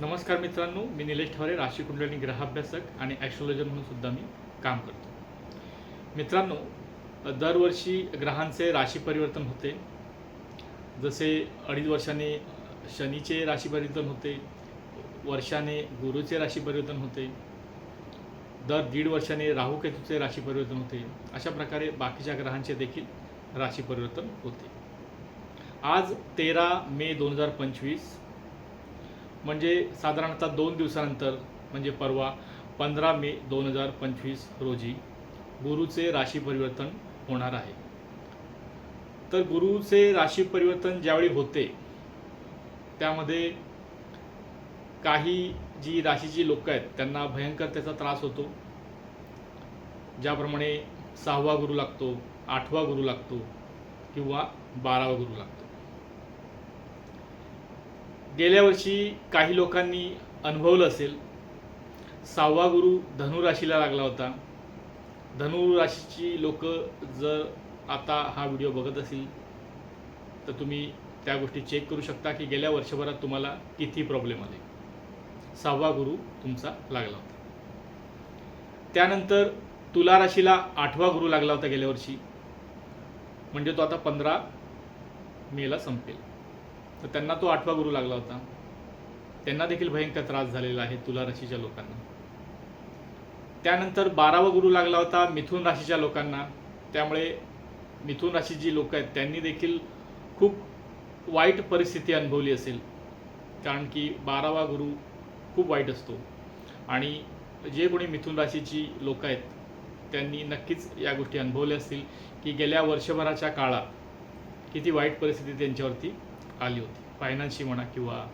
नमस्कार मित्रांनो मी निलेश ठवरे राशी कुंडली ग्रहाभ्यासक आणि ॲस्ट्रॉलॉजर म्हणून सुद्धा मी काम करतो. मित्रांनो दरवर्षी ग्रहांचे राशी परिवर्तन होते. जसे अडीच वर्षाने शनीचे राशी परिवर्तन होते वर्षाने गुरुचे राशी परिवर्तन होते दर दीड वर्षाने राहू केतूचे राशी परिवर्तन होते अशा प्रकारे बाकीच्या ग्रहांचे देखील राशी परिवर्तन होते. आज तेरा मे दोन हजार पंचवीस म्हणजे साधारणतः दोन दिवसानंतर म्हणजे परवा पंधरा मे दोन हजार पंचवीस रोजी गुरुचे राशी परिवर्तन होणार आहे. तर गुरुचे राशी परिवर्तन ज्यावेळी होते त्यामध्ये काही जी राशीची लोक आहेत त्यांना भयंकर त्याचा त्रास होतो. ज्याप्रमाणे सहावा गुरु लागतो आठवा गुरु लागतो किंवा बारावा गुरु लागतो. गेल्या वर्षी काही लोकांनी अनुभवलं असेल सहावा गुरु धनुराशीला लागला होता. धनुराशीची लोक जर आता हा व्हिडिओ बघत असतील तर तुम्ही त्या गोष्टी चेक करू शकता की गेल्या वर्षभरात तुम्हाला किती प्रॉब्लेम आले. सहावा गुरु तुमचा लागला होता. त्यानंतर तुला राशीला आठवा गुरु लागला होता गेल्या वर्षी. म्हणजे तो आता पंधरा मेला संपेल. तर त्यांना तो आठवा गुरु लागला होता. त्यांना देखील भयंकर त्रास झालेला आहे तुला राशीच्या लोकांना. त्यानंतर बारावा गुरु लागला होता मिथुन राशीच्या लोकांना. त्यामुळे मिथुन राशी जी लोक आहेत त्यांनी देखील खूप वाईट परिस्थिती अनुभवली असेल. कारण की बारावा गुरु खूप वाईट असतो. आणि जे कोणी मिथुन राशीची लोक आहेत त्यांनी नक्कीच या गोष्टी अनुभवल्या असतील की गेल्या वर्षभराच्या काळात किती वाईट परिस्थिती त्यांच्यावरती आली होती. फायनान्सची म्हणा किंवा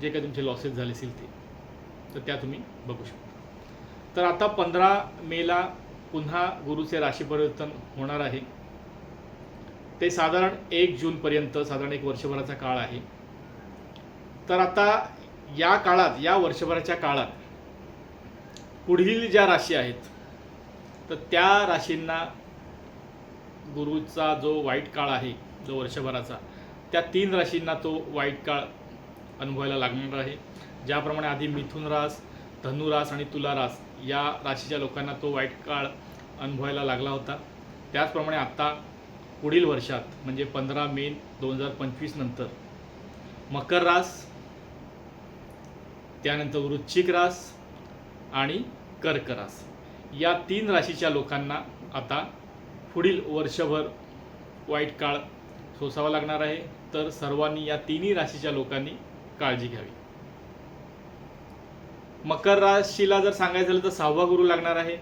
जे काही तुमचे लॉसेस झाले असतील ते. तर त्या तुम्ही बघू शकता. तर आता पंधरा मेला पुन्हा गुरुचे राशी परिवर्तन होणार आहे. ते साधारण एक जूनपर्यंत साधारण एक वर्षभराचा काळ आहे. तर आता या काळात या वर्षभराच्या काळात पुढील ज्या राशी आहेत तर त्या राशींना गुरुचा जो वाईट काळ आहे जो वर्षभराचा त्या तीन राशींना तो वाईट काळ अनुभवायला लागणार आहे. ज्याप्रमाणे आधी मिथुन रास धनुरास आणि तुला रास या राशीच्या लोकांना तो वाईट काळ अनुभवायला लागला होता. त्याचप्रमाणे आत्ता पुढील वर्षात म्हणजे पंधरा मे दोन हजार पंचवीस नंतर मकर रास त्यानंतर वृश्चिक रास आणि कर्क रास या तीन राशीच्या लोकांना आता पुढील वर्षभर वाईट काळ सोसावा लागणार आहे. तर सर्वांनी या तिन्ही राशीच्या लोकांनी काळजी घ्यावी. मकर राशीला जर सांगायचं झालं तर सहावा गुरु लागणार आहे.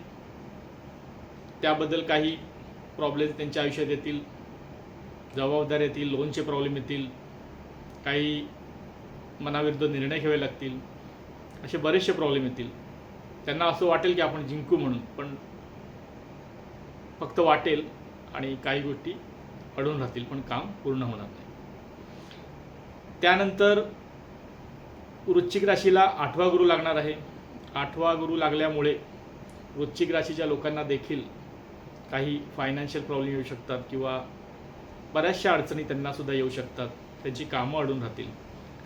त्याबद्दल काही प्रॉब्लेम्स त्यांच्या आयुष्यात येतील. जबाबदार येतील लोनचे प्रॉब्लेम येतील. काही मनाविरुद्ध निर्णय घ्यावे लागतील. असे बरेचसे प्रॉब्लेम येतील. त्यांना असं वाटेल की आपण जिंकू म्हणून पण फक्त वाटेल आणि काही गोष्टी अडून राहतील पण काम पूर्ण होणार नाही. त्यानंतर वृश्चिक राशीला आठवा गुरु लागणार आहे. आठवा गुरु लागल्यामुळे वृश्चिक राशीच्या लोकांना देखील काही फायनान्शियल प्रॉब्लेम येऊ शकतात किंवा बऱ्याचशा अडचणी त्यांनासुद्धा येऊ शकतात. त्यांची कामं अडून राहतील.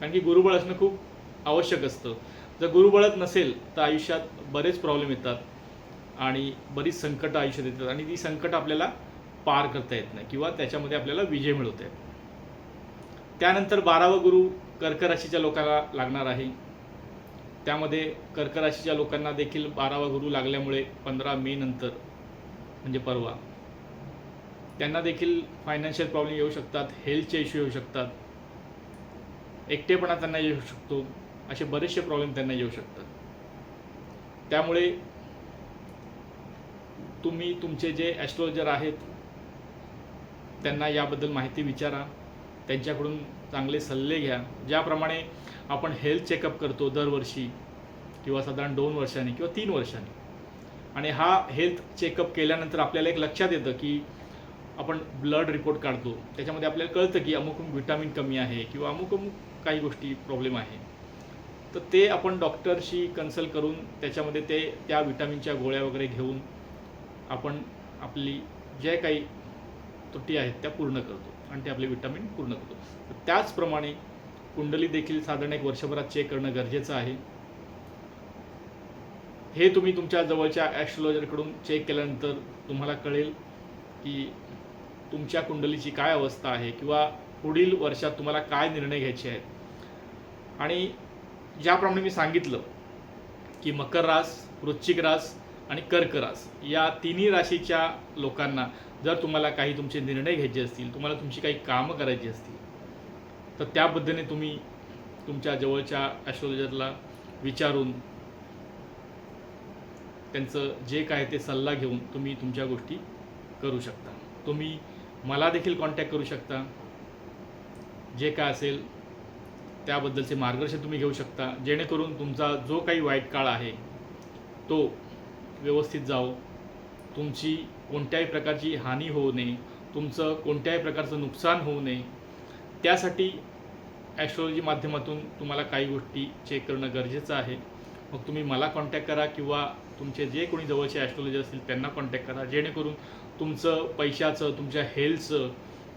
कारण की गुरुबळ असणं खूप आवश्यक असतं. जर गुरुबळत नसेल तर आयुष्यात बरेच प्रॉब्लेम येतात आणि बरीच संकटं आयुष्यात येतात. आणि ती संकट आपल्याला पार करता येत नाही किंवा त्याच्यामध्ये आपल्याला विजय मिळवता येत त्यानंतर बारावा गुरु कर्क राशीच्या लोकांना लागणार आहे. त्यामध्ये कर्क राशीच्या लोकांना देखील बारावा गुरु लागल्यामुळे पंधरा मे नंतर म्हणजे परवा त्यांना देखील फायनान्शियल प्रॉब्लेम येऊ शकतात हेल्थचे इश्यू येऊ शकतात एकटेपणा त्यांना येऊ शकतो असे बरेचसे प्रॉब्लेम त्यांना येऊ शकतात. त्यामुळे तुम्ही तुमचे जे ॲस्ट्रोलॉजर आहेत त्यांना याबद्दल माहिती विचारा. त्यांच्याकडून चांगले सल्ले घ्या. ज्याप्रमाणे आपण हेल्थ चेकअप करतो दरवर्षी किंवा साधारण दोन वर्षांनी किंवा तीन वर्षांनी. आणि हा हेल्थ चेकअप केल्यानंतर आपल्याला एक लक्षात येतं की आपण ब्लड रिपोर्ट काढतो. त्याच्यामध्ये आपल्याला कळतं की अमुक अमुक विटामिन कमी आहे किंवा अमुक अमुक काही गोष्टी प्रॉब्लेम आहे. तर ते आपण डॉक्टरशी कन्सल्ट करून त्याच्यामध्ये ते त्या विटामिनच्या गोळ्या वगैरे घेऊन आपण आपली जे काही त्रुटी आहेत त्या पूर्ण करतो आणि ते आपले विटामिन पूर्ण करतो. तर त्याचप्रमाणे कुंडली देखील साधारण एक वर्षभरात चेक करणं गरजेचं आहे. हे तुम्ही तुमच्या जवळच्या ॲस्ट्रॉलॉजरकडून चेक केल्यानंतर तुम्हाला कळेल की तुमच्या कुंडलीची काय अवस्था आहे किंवा पुढील वर्षात तुम्हाला काय निर्णय घ्यायचे आहेत. आणि ज्याप्रमाणे मी सांगितलं की मकर रास वृश्चिक रास आणि कर्क रास या तिन्ही राशीच्या लोकांना जर तुम्हाला काही तुमचे निर्णय घ्यायचे असतील तुम्हाला तुमची काही कामं करायची असतील तर त्या पद्धतीने तुम्ही तुमच्या जवळच्या ॲस्ट्रोलॉजरला विचारून त्यांचं जे काय ते सल्ला घेऊन तुम्ही तुमच्या गोष्टी करू शकता. तुम्ही मला देखील कॉन्टॅक्ट करू शकता. जे काय असेल त्याबद्दलचे मार्गदर्शन तुम्ही घेऊ शकता. जेणेकरून तुमचा जो काही वाईट काळ आहे तो व्यवस्थित जावो. तुमची कोणत्याही प्रकारची हानी होऊ नये तुमचं कोणत्याही प्रकारचं नुकसान होऊ नये. त्यासाठी ॲस्ट्रॉलॉजी माध्यमातून तुम्हाला काही गोष्टी चेक करणं गरजेचं आहे. मग तुम्ही मला कॉन्टॅक्ट करा किंवा तुमचे जे कोणी जवळचे ॲस्ट्रॉलॉजी असतील त्यांना कॉन्टॅक्ट करा. जेणेकरून तुमचं पैशाचं तुमच्या हेल्थचं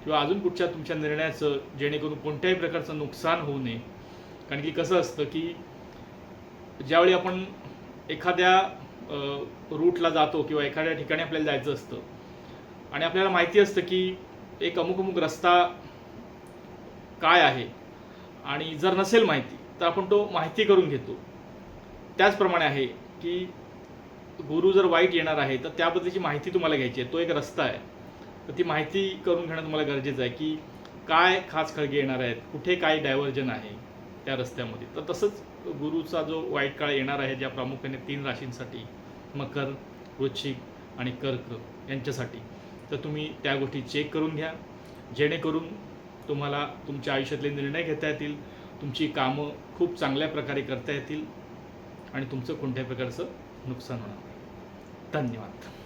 किंवा अजून कुठच्या तुमच्या निर्णयाचं जेणेकरून कोणत्याही प्रकारचं नुकसान होऊ नये. कारण की कसं असतं की ज्यावेळी आपण एखाद्या रूटला जातो किंवा एखाद्या ठिकाणी आपल्याला जायचं असतं. आणि आपल्याला माहिती असतं की एक अमुक अमुक रस्ता काय आहे. आणि जर नसेल माहिती तर आपण तो माहिती करून घेतो. त्याचप्रमाणे आहे की गुरु जर वाईट येणार आहे तर त्याबद्दलची माहिती तुम्हाला घ्यायची आहे. तो एक रस्ता आहे. तर ती माहिती करून घेणं तुम्हाला गरजेचं आहे की काय खास खळगे येणार आहेत कुठे काय डायव्हर्जन आहे त्या रस्त्यामध्ये. तर तसंच गुरुचा जो वाईट काळ येणार आहे ज्या प्रामुख्याने तीन राशींसाठी मकर वृश्चिक आणि कर्क यांच्यासाठी. तर तुम्ही त्या गोष्टी चेक करून घ्या. जेणेकरून तुम्हाला तुमच्या आयुष्यातले निर्णय घेता येतील तुमची कामं खूप चांगल्या प्रकारे करता येतील आणि तुमचं कोणत्याही प्रकारचं नुकसान होणार नाही. धन्यवाद.